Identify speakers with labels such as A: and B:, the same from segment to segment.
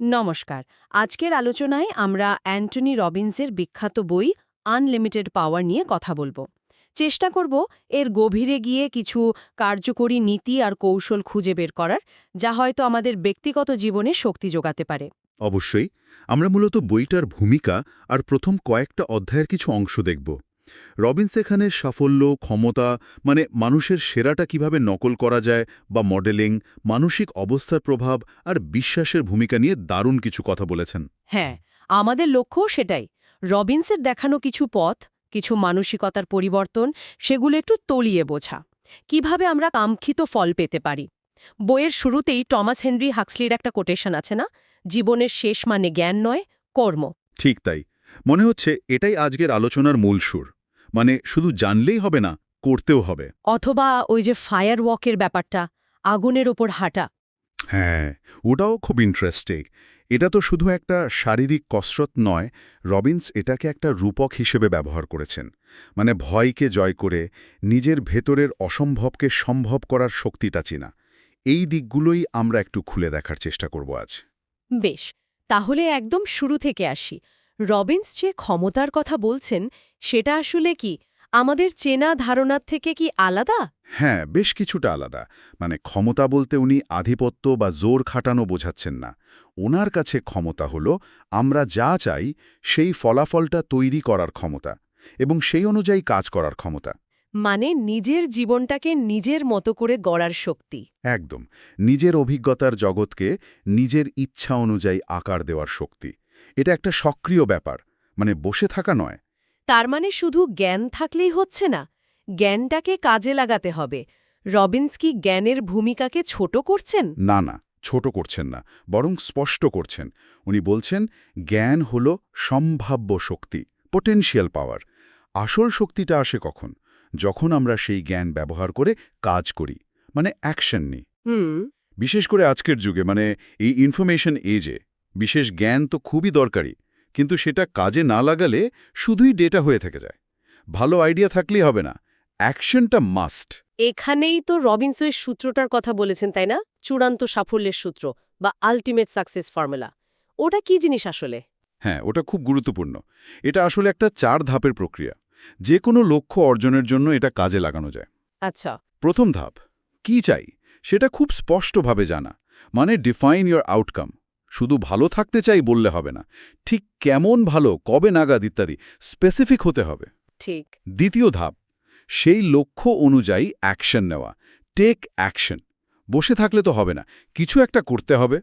A: নমস্কার। আজকের আলোচনায় আমরা অ্যান্টনি রবিন্সের বিখ্যাত বই আনলিমিটেড পাওয়ার নিয়ে কথা বলব। চেষ্টা করব এর গভীরে গিয়ে কিছু কার্যকরী নীতি আর কৌশল খুঁজে বের করার, যা হয়তো আমাদের ব্যক্তিগত জীবনে শক্তি যোগাতে পারে।
B: অবশ্যই। আমরা মূলত বইটার ভূমিকা আর প্রথম কয়েকটা অধ্যায়ের কিছু অংশ দেখব। রবিন্স এখানে সাফল্য ক্ষমতা মানে মানুষের সেরাটা কীভাবে নকল করা যায় বা মডেলিং মানসিক অবস্থার প্রভাব আর বিশ্বাসের ভূমিকা নিয়ে দারুণ কিছু কথা বলেছেন।
A: হ্যাঁ আমাদের লক্ষ্য সেটাই। রবিন্সের দেখানো কিছু পথ কিছু মানসিকতার পরিবর্তন সেগুলো একটু তলিয়ে বোঝা। কীভাবে আমরা কাঙ্ক্ষিত ফল পেতে পারি? বইয়ের শুরুতেই টমাস হেনরি হাক্সলির একটা কোটেশন আছে না? জীবনের শেষ মানে জ্ঞান নয় কর্ম।
B: ঠিক তাই। মনে হচ্ছে এটাই আজকের আলোচনার মূল সুর। মানে শুধু জানলেই হবে না করতেও হবে।
A: অথবা ওই যে ফায়ার ওয়াকের ব্যাপারটা আগুনের ওপর হাঁটা।
B: হ্যাঁ ওটাও খুব ইন্টারেস্টিং এটা তো শুধু একটা শারীরিক কসরত নয় রবিন্স এটাকে একটা রূপক হিসেবে ব্যবহার করেছেন। মানে ভয়কে জয় করে নিজের ভেতরের অসম্ভবকে সম্ভব করার শক্তিটা চিনা। এই দিকগুলোই আমরা একটু খুলে দেখার চেষ্টা করব আজ।
A: বেশ তাহলে একদম শুরু থেকে আসি। রবিন্স যে ক্ষমতার কথা বলছেন সেটা আসলে কি? আমাদের চেনা ধারণার থেকে কি আলাদা?
B: হ্যাঁ বেশ কিছুটা আলাদা। মানে ক্ষমতা বলতে উনি আধিপত্য বা জোর খাটানো বোঝাচ্ছেন না। ওনার কাছে ক্ষমতা হল আমরা যা চাই সেই ফলাফলটা তৈরি করার ক্ষমতা এবং সেই অনুযায়ী কাজ করার ক্ষমতা।
A: মানে নিজের জীবনটাকে নিজের মতো করে গড়ার শক্তি।
B: একদম। নিজের অভিজ্ঞতার জগৎকে নিজের ইচ্ছা অনুযায়ী আকার দেওয়ার শক্তি। এটা একটা সক্রিয় ব্যাপার মানে বসে থাকা নয়।
A: তার মানে শুধু জ্ঞান থাকলেই হচ্ছে না জ্ঞানটাকে কাজে লাগাতে হবে। রবিন্স কি জ্ঞানের ভূমিকাকে ছোট করছেন?
B: না না ছোট করছেন না বরং স্পষ্ট করছেন। উনি বলছেন জ্ঞান হল সম্ভাব্য শক্তি পোটেনশিয়াল পাওয়ার আসল শক্তিটা আসে কখন? যখন আমরা সেই জ্ঞান ব্যবহার করে কাজ করি মানে অ্যাকশন নিই।
A: হুম।
B: বিশেষ করে আজকের যুগে মানে এই ইনফরমেশন এজে বিশেষ জ্ঞান তো খুবই দরকারি কিন্তু সেটা কাজে না লাগালে শুধুই ডেটা হয়ে থেকে যায়। ভালো আইডিয়া থাকলেই হবে না অ্যাকশনটা মাস্ট।
A: এখানেই তো রবিন্সের সূত্রটার কথা বলেছেন তাই না? চূড়ান্ত সাফল্যের সূত্র বা আলটিমেট সাকসেস ফর্মুলা ওটা কি জিনিস আসলে?
B: হ্যাঁ ওটা খুব গুরুত্বপূর্ণ। এটা আসলে একটা চার ধাপের প্রক্রিয়া। যে কোনো লক্ষ্য অর্জনের জন্য এটা কাজে লাগানো যায়।
A: আচ্ছা।
B: প্রথম ধাপ কি চাই? সেটা খুব স্পষ্টভাবে জানা। মানে ডিফাইন ইয়োর আউটকাম শুধু ভালো থাকতে চাই বললে হবে না। ঠিক কেমন ভালো কবে নাগাদ ইত্যাদি স্পেসিফিক হতে হবে।
A: ঠিক।
B: দ্বিতীয় ধাপ সেই লক্ষ্য অনুযায়ী অ্যাকশন নেওয়া। টেক অ্যাকশন বসে থাকলে তো হবে না কিছু একটা করতে হবে।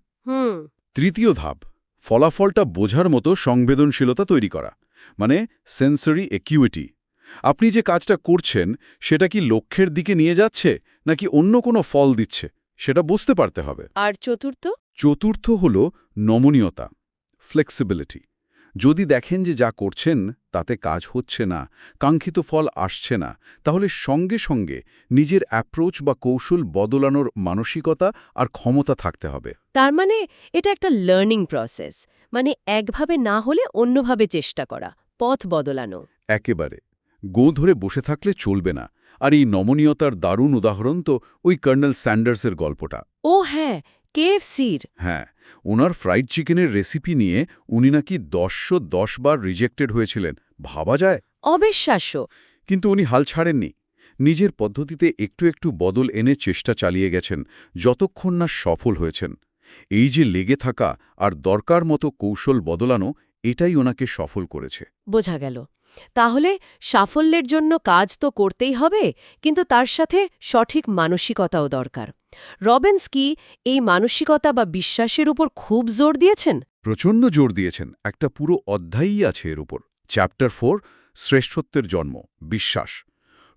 B: তৃতীয় ধাপ ফলাফলটা বোঝার মতো সংবেদনশীলতা তৈরি করা মানে সেন্সরি একিউইটি আপনি যে কাজটা করছেন সেটা কি লক্ষ্যের দিকে নিয়ে যাচ্ছে নাকি অন্য কোনো ফল দিচ্ছে? সেটা বুঝতে পারতে হবে।
A: আর চতুর্থ?
B: চতুর্থ হল নমনীয়তা ফ্লেক্সিবিলিটি যদি দেখেন যে যা করছেন তাতে কাজ হচ্ছে না কাঙ্ক্ষিত ফল আসছে না তাহলে সঙ্গে সঙ্গে নিজের অ্যাপ্রোচ বা কৌশল বদলানোর মানসিকতা আর ক্ষমতা থাকতে হবে।
A: তার মানে এটা একটা লার্নিং প্রসেস মানে একভাবে না হলে অন্যভাবে চেষ্টা করা পথ বদলানো।
B: একেবারে। গো ধরে বসে থাকলে চলবে না আর এই নমনীয়তার দারুণ উদাহরণ তো ওই কর্নেল স্যান্ডার্সের গল্পটা।
A: ও হ্যাঁ কেএফসির
B: হ্যাঁ ওনার ফ্রাইড চিকেনের রেসিপি নিয়ে উনি নাকি দশশো দশ বার রিজেক্টেড হয়েছিলেন ভাবা যায়?
A: অবিশ্বাস্য।
B: কিন্তু উনি হাল ছাড়েননি। নিজের পদ্ধতিতে একটু একটু বদল এনে চেষ্টা চালিয়ে গেছেন যতক্ষণ না সফল হয়েছেন। এই যে লেগে থাকা আর দরকার মতো কৌশল বদলানো এটাই ওনাকে সফল করেছে।
A: বোঝা গেল। তাহলে সাফল্যের জন্য কাজ তো করতেই হবে কিন্তু তার সাথে সঠিক মানসিকতাও দরকার। রবেন্স কি এই মানসিকতা বা বিশ্বাসের উপর খুব জোর দিয়েছেন?
B: প্রচণ্ড জোর দিয়েছেন। একটা পুরো অধ্যায়ই আছে এর উপর। চ্যাপ্টার ফোর শ্রেষ্ঠত্বের জন্ম বিশ্বাস।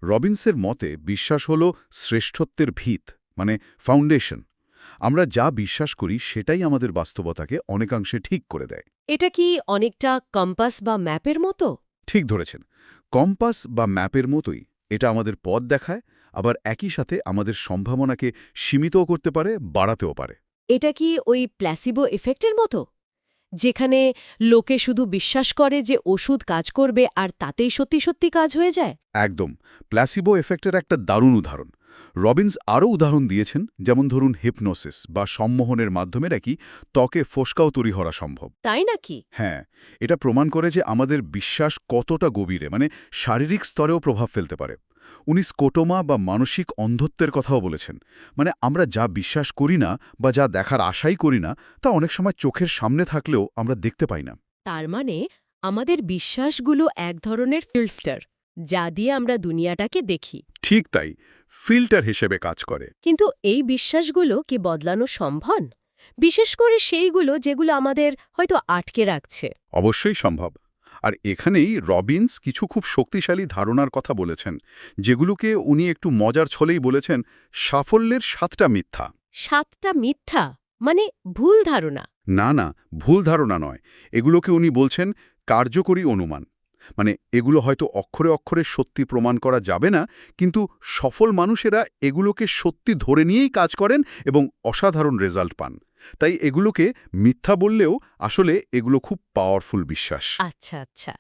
B: রবিন্সের মতে বিশ্বাস হল শ্রেষ্ঠত্বের ভিত মানে ফাউন্ডেশন। আমরা যা বিশ্বাস করি সেটাই আমাদের বাস্তবতাকে অনেকাংশে ঠিক করে দেয়।
A: এটা কি অনেকটা কম্পাস বা ম্যাপের মতো?
B: ঠিক ধরেছেন। কম্পাস বা ম্যাপের মতোই এটা আমাদের পথ দেখায় আবার একই সাথে আমাদের সম্ভাবনাকে সীমিতও করতে পারে বাড়াতেও পারে।
A: এটা কি ওই প্ল্যাসিবো এফেক্টের মতো? যেখানে লোকে শুধু বিশ্বাস করে যে ওষুধ কাজ করবে আর তাতেই সত্যি সত্যি কাজ হয়ে যায়?
B: একদম। প্ল্যাসিবো এফেক্টের একটা দারুণ উদাহরণ। রবিন্স আরও উদাহরণ দিয়েছেন যেমন ধরুন হিপনোসিস বা সম্মোহনের মাধ্যমে নাকি ত্বকে ফোসকাও তৈরি হওয়া সম্ভব।
A: তাই নাকি?
B: হ্যাঁ এটা প্রমাণ করে যে আমাদের বিশ্বাস কতটা গভীরে মানে শারীরিক স্তরেও প্রভাব ফেলতে পারে। উনি স্কোটোমা বা মানসিক অন্ধত্বের কথাও বলেছেন মানে আমরা যা বিশ্বাস করি না বা যা দেখার আশাই করি না তা অনেক সময় চোখের সামনে থাকলেও আমরা দেখতে পাই না।
A: তার মানে আমাদের বিশ্বাসগুলো এক ধরনের ফিল্টার যা দিয়ে আমরা দুনিয়াটাকে দেখি।
B: ঠিক তাই ফিল্টার হিসেবে কাজ করে।
A: কিন্তু এই বিশ্বাসগুলো কি বদলানো সম্ভব? বিশেষ করে সেইগুলো যেগুলো আমাদের হয়তো আটকে রাখছে।
B: অবশ্যই সম্ভব। আর এখানেই রবিন্স কিছু খুব শক্তিশালী ধারণার কথা বলেছেন যেগুলোকে উনি একটু মজার ছলেই বলেছেন সাফল্যের সাতটা মিথ্যা।
A: সাতটা মিথ্যা? মানে ভুল ধারণা?
B: না না ভুল ধারণা নয়। এগুলোকে উনি বলছেন কার্যকরী অনুমান। মানে এগুলো হয়তো অক্ষরে অক্ষরে সত্যি প্রমাণ করা যাবে না কিন্তু সফল মানুষেরা এগুলোকে সত্যি ধরে নিয়েই কাজ করেন এবং অসাধারণ রেজাল্ট পান। তাই এগুলোকে মিথ্যা বললেও আসলে এগুলো খুব পাওয়ারফুল বিশ্বাস।
A: আচ্ছা আচ্ছা।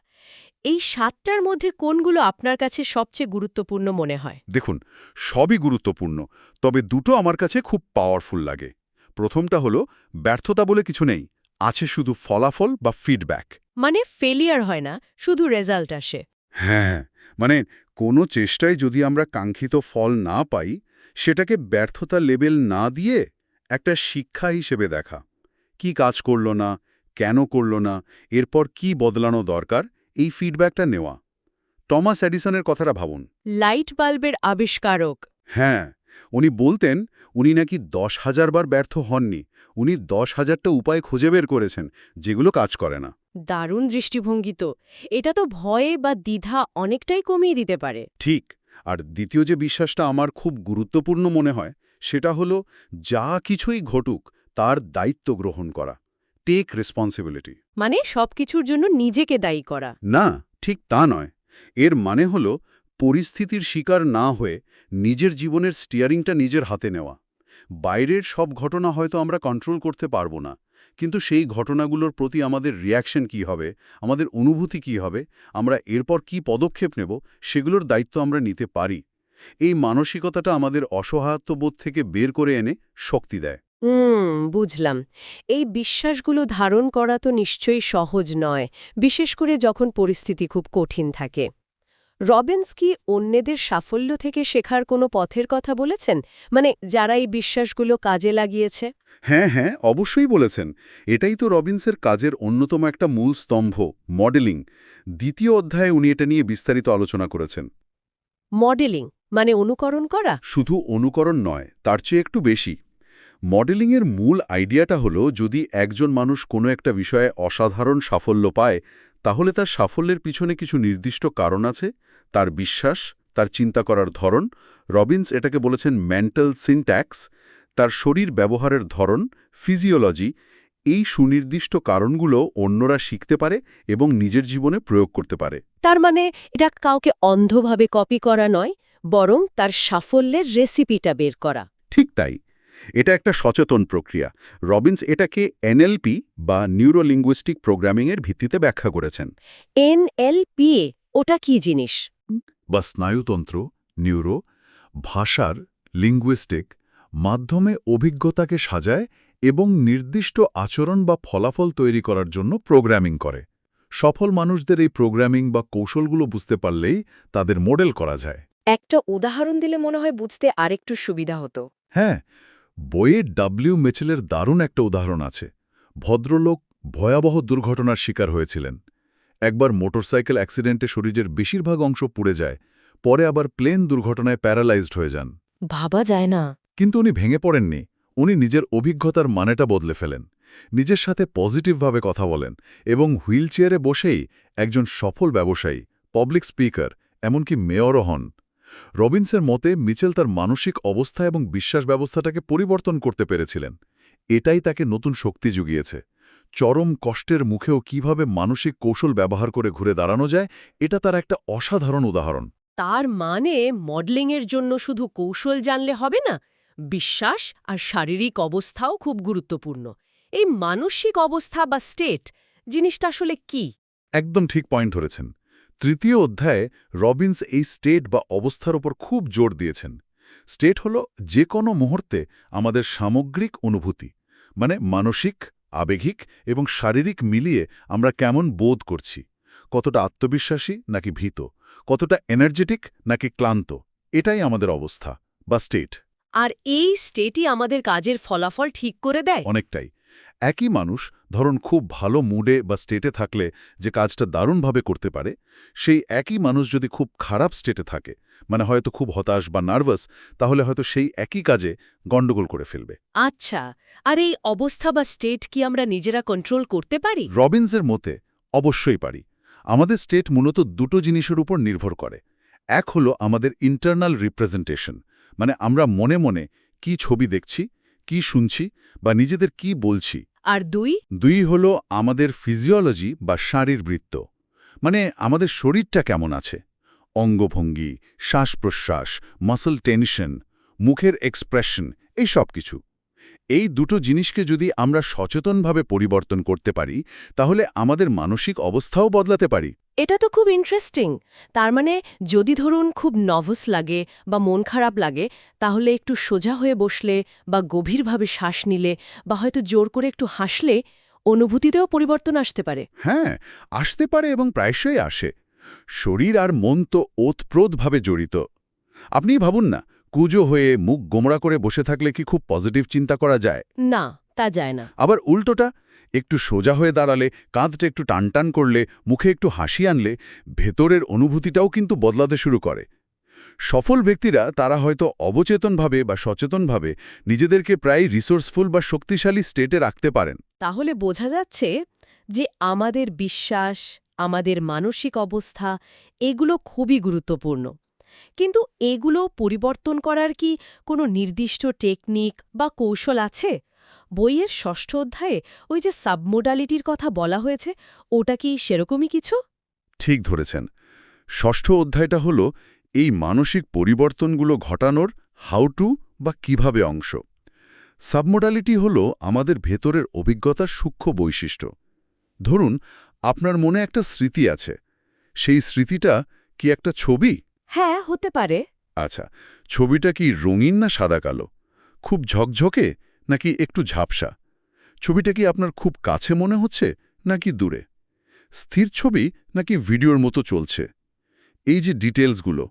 A: এই সাতটার মধ্যে কোনগুলো আপনার কাছে সবচেয়ে গুরুত্বপূর্ণ মনে হয়?
B: দেখুন সবই গুরুত্বপূর্ণ তবে দুটো আমার কাছে খুব পাওয়ারফুল লাগে। প্রথমটা হলো ব্যর্থতা বলে কিছু নেই আছে শুধু ফলাফল বা ফিডব্যাক
A: মানে ফেলিয়ার হয় না শুধু রেজাল্ট আসে।
B: হ্যাঁ মানে কোনো চেষ্টায় যদি আমরা কাঙ্ক্ষিত ফল না পাই সেটাকে ব্যর্থতা লেবেল না দিয়ে একটা শিক্ষা হিসেবে দেখা। কি কাজ করল না কেন করল না এরপর কি বদলানো দরকার এই ফিডব্যাকটা নেওয়া। টমাস এডিসনের কথাটা ভাবুন।
A: লাইট বাল্বের আবিষ্কারক।
B: হ্যাঁ উনি বলতেন উনি নাকি দশ হাজার বার ব্যর্থ হননি উনি দশ হাজারটা উপায় খুঁজে বের করেছেন যেগুলো কাজ করে না।
A: দারুণ দৃষ্টিভঙ্গি তো। এটা তো ভয়ে বা দ্বিধা অনেকটাই কমিয়ে দিতে পারে।
B: ঠিক আর দ্বিতীয় যে বিশ্বাসটা আমার খুব গুরুত্বপূর্ণ মনে হয় সেটা হলো যা কিছুই ঘটুক তার দায়িত্ব গ্রহণ করা। টেক রেসপন্সিবিলিটি
A: মানে সবকিছুর জন্য নিজেকে দায়ী করা।
B: না ঠিক তা নয়। এর মানে হলো পরিস্থিতির শিকার না হয়ে নিজের জীবনের স্টিয়ারিংটা নিজের হাতে নেওয়া। বাইরের সব ঘটনা হয়তো আমরা কন্ট্রোল করতে পারব না, কিন্তু সেই ঘটনাগুলোর প্রতি আমাদের রিয়াকশন কি হবে, আমাদের অনুভূতি কি হবে, আমরা এরপর কি পদক্ষেপ নেব, সেগুলোর দায়িত্ব আমরা নিতে পারি। এই মানসিকতাটা আমাদের অসহায়ত্ববোধ থেকে বের করে এনে শক্তি দেয়।
A: হুম, বুঝলাম। এই বিশ্বাসগুলো ধারণ করা তো নিশ্চয়ই সহজ নয়, বিশেষ করে যখন পরিস্থিতি খুব কঠিন থাকে। রবিন্স কি অন্যদের সাফল্য থেকে শেখার কোনো পথের কথা বলেছেন? মানে যারা এই বিশ্বাসগুলো কাজে লাগিয়েছে?
B: হ্যাঁ হ্যাঁ অবশ্যই বলেছেন। এটাই তো রবিন্সের কাজের অন্যতম একটা মূল স্তম্ভ মডেলিং। দ্বিতীয় অধ্যায়ে উনি এটা নিয়ে বিস্তারিত আলোচনা করেছেন।
A: মডেলিং মানে অনুকরণ করা?
B: শুধু অনুকরণ নয় তার চেয়ে একটু বেশি। মডেলিংয়ের মূল আইডিয়াটা হলো যদি একজন মানুষ কোনো একটা বিষয়ে অসাধারণ সাফল্য পায় তাহলে তার সাফল্যের পিছনে কিছু নির্দিষ্ট কারণ আছে তার বিশ্বাস তার চিন্তা করার ধরন রবিন্স এটাকে বলেছেন মেন্টাল সিনট্যাক্স তার শরীর ব্যবহারের ধরন ফিজিওলজি এই সুনির্দিষ্ট কারণগুলো অন্যরা শিখতে পারে এবং নিজের জীবনে প্রয়োগ করতে পারে।
A: তার মানে এটা কাউকে অন্ধভাবে কপি করা নয় বরং তার সাফল্যের রেসিপিটা বের করা।
B: ঠিক তাই। এটা একটা সচেতন প্রক্রিয়া। রবিন্স এটাকে এনএলপি বা নিউরোলিঙ্গুইস্টিক প্রোগ্রামিংয়ের ভিত্তিতে ব্যাখ্যা করেছেন।
A: এনএলপি ওটা কি জিনিস?
B: বা স্নায়ুতন্ত্র নিউরো ভাষার লিঙ্গুইস্টিক মাধ্যমে অভিজ্ঞতাকে সাজায় এবং নির্দিষ্ট আচরণ বা ফলাফল তৈরি করার জন্য প্রোগ্রামিং করে। সফল মানুষদের এই প্রোগ্রামিং বা কৌশলগুলো বুঝতে পারলেই তাদের মডেল করা যায়।
A: একটা উদাহরণ দিলে মনে হয় বুঝতে আরেকটু সুবিধা হতো।
B: হ্যাঁ বইয়ে ডাব্লিউ মেচেলের দারুণ একটা উদাহরণ আছে। ভদ্রলোক ভয়াবহ দুর্ঘটনার শিকার হয়েছিলেন। একবার মোটরসাইকেল অ্যাক্সিডেন্টে শরীরের বেশিরভাগ অংশ পুড়ে যায় পরে আবার প্লেন দুর্ঘটনায় প্যারালাইজড হয়ে যান।
A: ভাবা যায় না।
B: কিন্তু উনি ভেঙে পড়েননি। উনি নিজের অভিজ্ঞতার মানেটা বদলে ফেলেন। নিজের সাথে পজিটিভভাবে কথা বলেন এবং হুইলচেয়ারে বসেই একজন সফল ব্যবসায়ী পাবলিক স্পিকার এমনকি মেয়রও হন। রবিন্সের মতে মিচেল তার মানসিক অবস্থা এবং বিশ্বাস ব্যবস্থাটাকে পরিবর্তন করতে পেরেছিলেন। এটাই তাকে নতুন শক্তি জুগিয়েছে। চরম কষ্টের মুখেও কীভাবে মানসিক কৌশল ব্যবহার করে ঘুরে দাঁড়ানো যায় এটা তার একটা অসাধারণ উদাহরণ।
A: তার মানে মডেলিংয়ের জন্য শুধু কৌশল জানলে হবে না বিশ্বাস আর শারীরিক অবস্থাও খুব গুরুত্বপূর্ণ। এই মানসিক অবস্থা বা স্টেট জিনিসটা আসলে কি?
B: একদম ঠিক পয়েন্ট ধরেছেন। তৃতীয় অধ্যায়ে রবিন্স এই স্টেট বা অবস্থার ওপর খুব জোর দিয়েছেন। স্টেট হল যে কোনো মুহূর্তে আমাদের সামগ্রিক অনুভূতি মানে মানসিক আবেগিক এবং শারীরিক মিলিয়ে আমরা কেমন বোধ করছি কতটা আত্মবিশ্বাসী নাকি ভীত কতটা এনার্জেটিক নাকি ক্লান্ত এটাই আমাদের অবস্থা বা স্টেট।
A: আর এই স্টেটই আমাদের কাজের ফলাফল ঠিক করে দেয়?
B: অনেকটাই। একই মানুষ ধরুন খুব ভালো মুডে বা স্টেটে থাকলে যে কাজটা দারুণভাবে করতে পারে সেই একই মানুষ যদি খুব খারাপ স্টেটে থাকে মানে হয়তো খুব হতাশ বা নার্ভাস তাহলে হয়তো সেই একই কাজে গণ্ডগোল করে ফেলবে।
A: আচ্ছা আর এই অবস্থা বা স্টেট কি আমরা নিজেরা কন্ট্রোল করতে পারি?
B: রবিন্সের মতে অবশ্যই পারি। আমাদের স্টেট মূলত দুটো জিনিসের উপর নির্ভর করে। এক হলো আমাদের ইন্টারনাল রিপ্রেজেন্টেশন মানে আমরা মনে মনে কি ছবি দেখছি কি শুনছি বা নিজেদের কি বলছি।
A: আর দুই?
B: দুই হল আমাদের ফিজিওলজি বা শারীরবৃত্ত মানে আমাদের শরীরটা কেমন আছে? অঙ্গভঙ্গি শ্বাস-প্রশ্বাস মাসল টেনশন মুখের এক্সপ্রেশন এই সব কিছু। এই দুটো জিনিসকে যদি আমরা সচেতনভাবে পরিবর্তন করতে পারি তাহলে আমাদের মানসিক অবস্থাও বদলাতে পারি।
A: এটা তো খুব ইন্টারেস্টিং তার মানে যদি ধরুন খুব নভস লাগে বা মন খারাপ লাগে তাহলে একটু সোজা হয়ে বসলে বা গভীরভাবে শ্বাস নিলে বা হয়তো জোর করে একটু হাসলে অনুভূতিতেও পরিবর্তন আসতে পারে।
B: হ্যাঁ আসতে পারে এবং প্রায়শই আসে। শরীর আর মন তো ওতপ্রোতভাবে জড়িত। আপনি ভাবুন না কুজো হয়ে মুখ গোমড়া করে বসে থাকলে কি খুব পজিটিভ চিন্তা করা যায়?
A: না তা যায় না।
B: আবার উল্টোটা একটু সোজা হয়ে দাঁড়ালে, কাঁধটা একটু টানটান করলে, মুখে একটু হাসি আনলে, ভেতরের অনুভূতিটাও কিন্তু বদলাতে শুরু করে। সফল ব্যক্তিরা তারা হয়তো অবচেতনভাবে বা সচেতনভাবে নিজেদেরকে প্রায় রিসোর্সফুল বা শক্তিশালী স্টেটে রাখতে পারেন।
A: তাহলে বোঝা যাচ্ছে যে আমাদের বিশ্বাস, আমাদের মানসিক অবস্থা, এগুলো খুবই গুরুত্বপূর্ণ। কিন্তু এগুলো পরিবর্তন করার কি কোনো নির্দিষ্ট টেকনিক বা কৌশল আছে? বইয়ের ষষ্ঠ অধ্যায়ে ওই যে সাবমোডালিটির কথা বলা হয়েছে ওটা কি সেরকমই কিছু?
B: ঠিক ধরেছেন। ষষ্ঠ অধ্যায়টা হল এই মানসিক পরিবর্তনগুলো ঘটানোর হাউ টু বা কীভাবে অংশ। সাবমোডালিটি হল আমাদের ভেতরের অভিজ্ঞতার সূক্ষ্ম বৈশিষ্ট্য। ধরুন আপনার মনে একটা স্মৃতি আছে। সেই স্মৃতিটা কি একটা ছবি?
A: হ্যাঁ হতে পারে।
B: আচ্ছা ছবিটা কি রঙিন না সাদা কালো? খুব ঝকঝকে নাকি একটু ঝাপসা? ছবিটা কি আপনার খুব কাছে মনে হচ্ছে নাকি দূরে? স্থির ছবি নাকি ভিডিওর মতো চলছে? এই যে ডিটেলসগুলো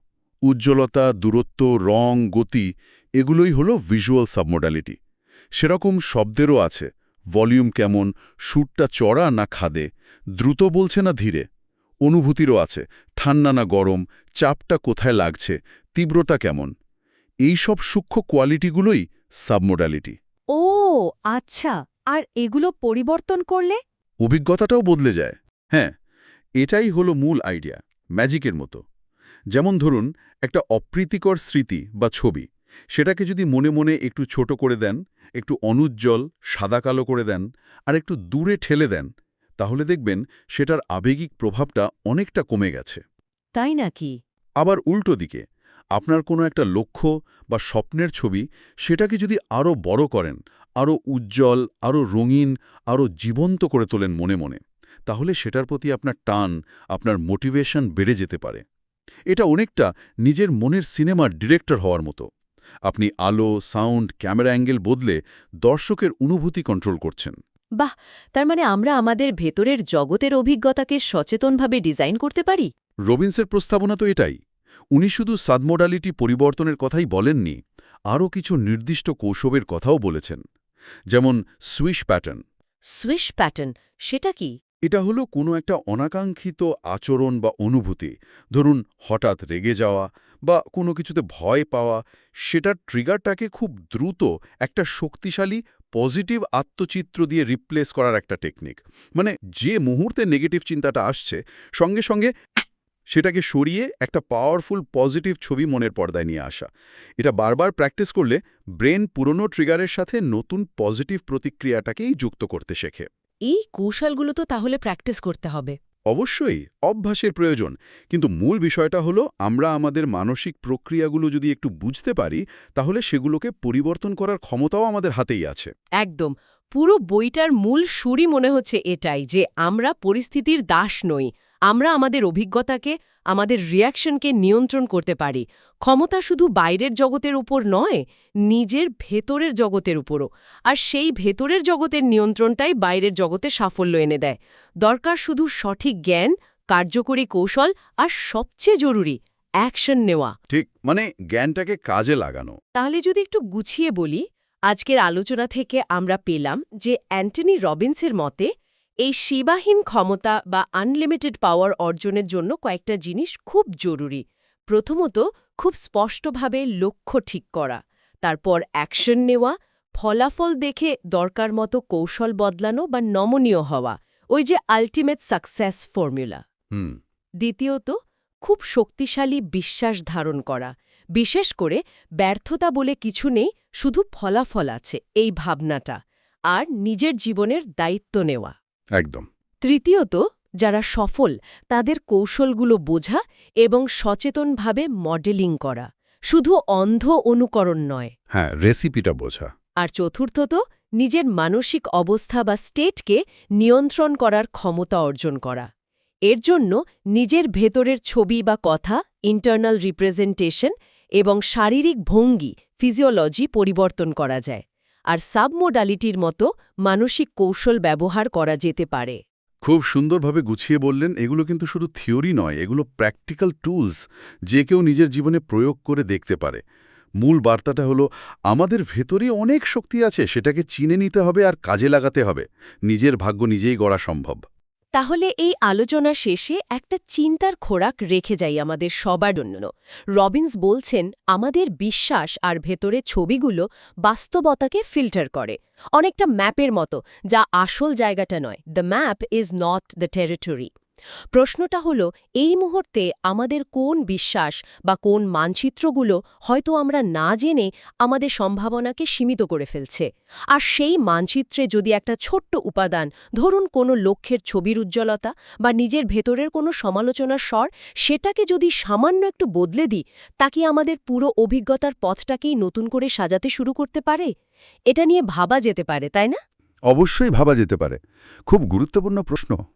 B: উজ্জ্বলতা, দূরত্ব, রং, গতি, এগুলোই হলো ভিজুয়াল সাবমোডালিটি। সেরকম শব্দেরও আছে, ভলিউম কেমন সুরটা চড়া না খাদে, দ্রুত বলছে না ধীরে। অনুভূতিরও আছে, ঠান্ডা না গরম, চাপটা কোথায় লাগছে, তীব্রতা কেমন। এই সব সূক্ষ্ম কোয়ালিটিগুলোই সাবমোডালিটি।
A: ও আচ্ছা আর এগুলো পরিবর্তন করলে?
B: অভিজ্ঞতাটাও বদলে যায়। হ্যাঁ এটাই হলো মূল আইডিয়া ম্যাজিকের মতো। যেমন ধরুন একটা অপ্রীতিকর স্মৃতি বা ছবি সেটাকে যদি মনে মনে একটু ছোট করে দেন একটু অনুজ্জ্বল সাদা কালো করে দেন আর একটু দূরে ঠেলে দেন তাহলে দেখবেন সেটার আবেগিক প্রভাবটা অনেকটা কমে গেছে।
A: তাই নাকি?
B: আবার উল্টো দিকে আপনার কোনো একটা লক্ষ্য বা স্বপ্নের ছবি সেটাকে যদি আরও বড় করেন আরও উজ্জ্বল আরও রঙিন আরও জীবন্ত করে তোলেন মনে মনে তাহলে সেটার প্রতি আপনার টান আপনার মোটিভেশন বেড়ে যেতে পারে। এটা অনেকটা নিজের মনের সিনেমার ডিরেক্টর হওয়ার মতো। আপনি আলো সাউন্ড ক্যামেরা অ্যাঙ্গেল বদলে দর্শকের অনুভূতি কন্ট্রোল করছেন।
A: বাহ! তার মানে আমরা আমাদের ভেতরের জগতের অভিজ্ঞতাকে সচেতনভাবে ডিজাইন করতে পারি?
B: রবিন্সের প্রস্তাবনা তো এটাই। উনি শুধু সাদমোডালিটি পরিবর্তনের কথাই বলেননি আরও কিছু নির্দিষ্ট কৌশবের কথাও বলেছেন যেমন সুইশ প্যাটার্ন।
A: সুইশ প্যাটার্ন সেটা কি?
B: এটা হলো কোনো একটা অনাকাঙ্ক্ষিত আচরণ বা অনুভূতি ধরুন হঠাৎ রেগে যাওয়া বা কোনো কিছুতে ভয় পাওয়া সেটার ট্রিগারটাকে খুব দ্রুত একটা শক্তিশালী পজিটিভ আত্মচিত্র দিয়ে রিপ্লেস করার একটা টেকনিক। মানে যে মুহূর্তে নেগেটিভ চিন্তাটা আসছে সঙ্গে সঙ্গে সেটাকে সরিয়ে একটা পাওয়ারফুল পজিটিভ ছবি মনের পর্দায় নিয়ে আসা। এটা বারবার প্র্যাকটিস করলে ব্রেন পুরনো ট্রিগারের সাথে নতুন পজিটিভ প্রতিক্রিয়াটাকেই যুক্ত করতে শেখে।
A: এই কৌশলগুলো তো তাহলে প্র্যাকটিস করতে হবে।
B: অবশ্যই অভ্যাসের প্রয়োজন। কিন্তু মূল বিষয়টা হলো আমরা আমাদের মানসিক প্রক্রিয়াগুলো যদি একটু বুঝতে পারি তাহলে সেগুলোকে পরিবর্তন করার ক্ষমতাও আমাদের হাতেই আছে।
A: একদম। পুরো বইটার মূল সুরই মনে হচ্ছে এটাই যে আমরা পরিস্থিতির দাস নই। আমরা আমাদের অভিজ্ঞতাকে আমাদের রিয়াকশনকে নিয়ন্ত্রণ করতে পারি। ক্ষমতা শুধু বাইরের জগতের উপর নয় নিজের ভেতরের জগতের উপরও। আর সেই ভেতরের জগতের নিয়ন্ত্রণটাই বাইরের জগতে সাফল্য এনে দেয়। দরকার শুধু সঠিক জ্ঞান কার্যকরী কৌশল আর সবচেয়ে জরুরি অ্যাকশন নেওয়া।
B: ঠিক মানে জ্ঞানটাকে কাজে লাগানো।
A: তাহলে যদি একটু গুছিয়ে বলি আজকের আলোচনা থেকে আমরা পেলাম যে অ্যান্টনি রবিন্সের মতে এই সীমাহীন ক্ষমতা বা আনলিমিটেড পাওয়ার অর্জনের জন্য কয়েকটা জিনিস খুব জরুরি। প্রথমত খুব স্পষ্টভাবে লক্ষ্য ঠিক করা। তারপর অ্যাকশন নেওয়া ফলাফল দেখে দরকার মতো কৌশল বদলানো বা নমনীয় হওয়া ওই যে আলটিমেট সাকসেস ফর্মুলা
B: হুম।
A: দ্বিতীয়ত খুব শক্তিশালী বিশ্বাস ধারণ করা। বিশেষ করে ব্যর্থতা বলে কিছু নেই শুধু ফলাফল আছে এই ভাবনাটা। আর নিজের জীবনের দায়িত্ব নেওয়া।
B: একদম।
A: তৃতীয়ত যারা সফল তাদের কৌশলগুলো বোঝা এবং সচেতনভাবে মডেলিং করা। শুধু অন্ধ অনুকরণ নয়।
B: হ্যাঁ রেসিপিটা বোঝা।
A: আর চতুর্থত নিজের মানসিক অবস্থা বা স্টেটকে নিয়ন্ত্রণ করার ক্ষমতা অর্জন করা। এর জন্য নিজের ভেতরের ছবি বা কথা ইন্টারনাল রিপ্রেজেন্টেশন এবং শারীরিক ভঙ্গি ফিজিওলজি পরিবর্তন করা যায়। আর সাবমোডালিটির মতো মানসিক কৌশল ব্যবহার করা যেতে পারে।
B: খুব সুন্দরভাবে গুছিয়ে বললেন, এগুলো কিন্তু শুধু থিওরি নয়, এগুলো প্র্যাকটিক্যাল টুলস যে কেউ নিজের জীবনে প্রয়োগ করে দেখতে পারে। মূল বার্তাটা হলো, আমাদের ভেতরে অনেক শক্তি আছে, সেটাকে চিনে নিতে হবে আর কাজে লাগাতে হবে। নিজের ভাগ্য নিজেই গড়া সম্ভব।
A: তাহলে এই আলোচনা শেষে একটা চিন্তার খোরাক রেখে যাই আমাদের সবার জন্য। রবিন্স বলছেন, আমাদের বিশ্বাস আর ভেতরে ছবিগুলো বাস্তবতাকে ফিল্টার করে। অনেকটা ম্যাপের মতো, যা আসল জায়গাটা নয়। The map is not the territory. প্রশ্নটা হলো, এই মুহূর্তে আমাদের কোন বিশ্বাস বা কোন মানচিত্রগুলো হয়তো আমরা না জেনে আমাদের সম্ভাবনাকে সীমিত করে ফেলছে? আর সেই মানচিত্রে যদি একটা ছোট্ট উপাদান, ধরুন কোনো লক্ষ্যের ছবির উজ্জ্বলতা বা নিজের ভেতরের কোনো সমালোচনার স্বর, সেটাকে যদি সামান্য একটু বদলে দিই, তা কি আমাদের পুরো অভিজ্ঞতার পথটাকেই নতুন করে সাজাতে শুরু করতে পারে? এটা নিয়ে ভাবা যেতে পারে, তাই না?
B: অবশ্যই ভাবা যেতে পারে। খুব গুরুত্বপূর্ণ প্রশ্ন।